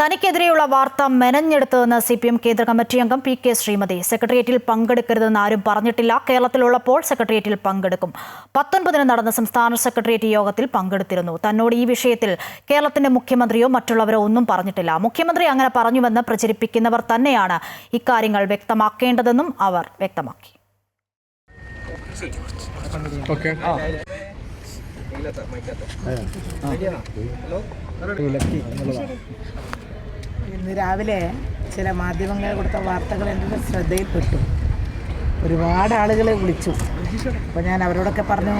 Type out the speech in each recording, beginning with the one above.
തനിക്കെതിരെയുള്ള വാർത്ത മെനഞ്ഞെടുത്തതെന്ന് C P M കേന്ദ്ര കമ്മിറ്റി അംഗം പി കെ ശ്രീമതി. സെക്രട്ടേറിയറ്റിൽ പങ്കെടുക്കരുതെന്ന് ആരും പറഞ്ഞിട്ടില്ല. കേരളത്തിലുള്ളപ്പോൾ സെക്രട്ടേറിയറ്റിൽ പങ്കെടുക്കും. പത്തൊൻപതിന് നടന്ന സംസ്ഥാന സെക്രട്ടേറിയറ്റ് യോഗത്തിൽ പങ്കെടുത്തിരുന്നു. തന്നോട് ഈ വിഷയത്തിൽ കേരളത്തിന്റെ മുഖ്യമന്ത്രിയോ മറ്റുള്ളവരോ ഒന്നും പറഞ്ഞിട്ടില്ല. മുഖ്യമന്ത്രി അങ്ങനെ പറഞ്ഞുവെന്ന് പ്രചരിപ്പിക്കുന്നവർ തന്നെയാണ് ഇക്കാര്യങ്ങൾ വ്യക്തമാക്കേണ്ടതെന്നും അവർ വ്യക്തമാക്കി. ഓക്കെ. രാവിലെ ചില മാധ്യമങ്ങൾ കൊടുത്ത വാർത്തകൾ എന്റെ ശ്രദ്ധയിൽപ്പെട്ടു. ഒരുപാട് ആളുകളെ വിളിച്ചു. അപ്പോൾ ഞാൻ അവരോടൊക്കെ പറഞ്ഞു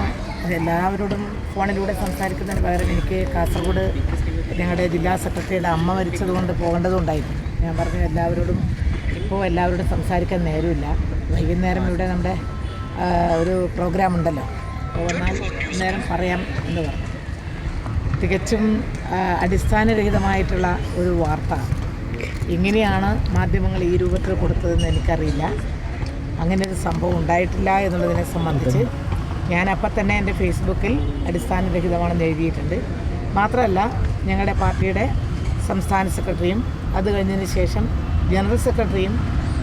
എല്ലാവരോടും ഫോണിലൂടെ സംസാരിക്കുന്നതിന് പകരം എനിക്ക് കാസർഗോഡ് ഞങ്ങളുടെ ജില്ലാ സെക്രട്ടറിയുടെ അമ്മ മരിച്ചതുകൊണ്ട് പോകേണ്ടതുണ്ടായിരുന്നു ഞാൻ പറഞ്ഞു എല്ലാവരോടും ഇപ്പോൾ എല്ലാവരോടും സംസാരിക്കാൻ നേരമില്ല. വൈകുന്നേരം ഇവിടെ നമ്മുടെ ഒരു പ്രോഗ്രാം ഉണ്ടല്ലോ. അപ്പോൾ വന്നാൽ നേരം പറയാം എന്ന് പറഞ്ഞു. തികച്ചും അടിസ്ഥാനരഹിതമായിട്ടുള്ള ഒരു വാർത്ത. ഇങ്ങനെയാണ് മാധ്യമങ്ങൾ ഈ രൂപത്തിൽ കൊടുത്തതെന്ന് എനിക്കറിയില്ല. അങ്ങനെ ഒരു സംഭവം ഉണ്ടായിട്ടില്ല എന്നുള്ളതിനെ സംബന്ധിച്ച്. ഞാൻ അപ്പം തന്നെ എന്റെ ഫേസ്ബുക്കിൽ അടിസ്ഥാനരഹിതമാണെന്ന് എഴുതിയിട്ടുണ്ട്. മാത്രമല്ല ഞങ്ങളുടെ പാർട്ടിയുടെ സംസ്ഥാന സെക്രട്ടറിയും അത് കഴിഞ്ഞതിന് ശേഷം ജനറൽ സെക്രട്ടറിയും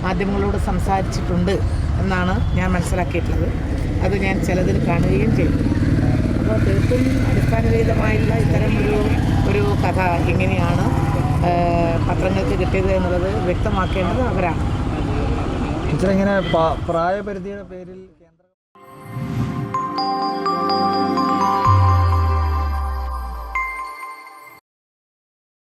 മാധ്യമങ്ങളോട് സംസാരിച്ചിട്ടുണ്ട് എന്നാണ് ഞാൻ മനസ്സിലാക്കിയിട്ടുള്ളത്. അത് ഞാൻ ചിലതിൽ കാണുകയും ചെയ്തു. അപ്പോൾ തീർത്തും അടിസ്ഥാനരഹിതമായിട്ടുള്ള ഇത്തരം ഒരു ഒരു കഥ എങ്ങനെയാണ് പത്രങ്ങൾക്ക് കിട്ടിയത് എന്നുള്ളത് വ്യക്തമാക്കേണ്ടത് അവരാണ്. ടീച്ചർ ഇങ്ങനെ പ്രായപരിധിയുടെ പേരിൽ